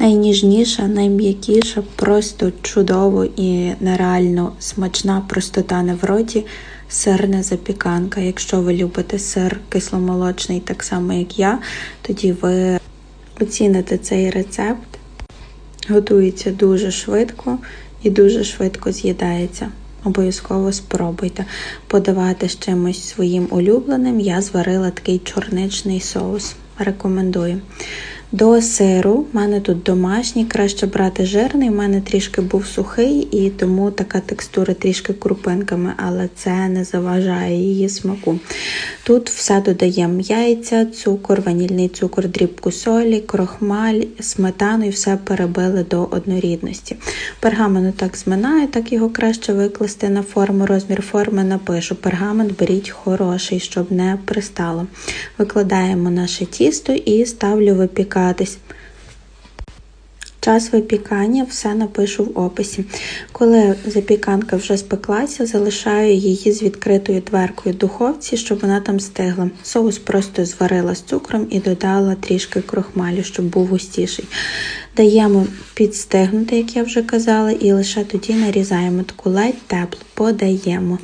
Найніжніша, найм'якіша, просто чудово і нереально смачна простота не в роті. Сирна запіканка. Якщо ви любите сир кисломолочний, так само як я, тоді ви оціните цей рецепт. Готується дуже швидко і дуже швидко з'їдається. Обов'язково спробуйте подавати з чимось своїм улюбленим. Я зварила такий чорничний соус. Рекомендую. До сиру, в мене тут домашній, краще брати жирний, в мене трішки був сухий, і тому така текстура трішки крупинками, але це не заважає її смаку. Тут все додаємо яйця, цукор, ванільний цукор, дрібку солі, крохмаль, сметану і все перебили до однорідності. Пергамент так зминаю, так його краще викласти на форму. Розмір форми напишу. Пергамент беріть хороший, щоб не пристало. Викладаємо наше тісто і ставлю випікатись. Час випікання все напишу в описі. Коли запіканка вже спеклася, залишаю її з відкритою дверкою в духовці, щоб вона там стигла. Соус просто зварила з цукром і додала трішки крохмалю, щоб був густіший. Даємо підстигнути, як я вже казала, і лише тоді нарізаємо таку ледь теплу, подаємо.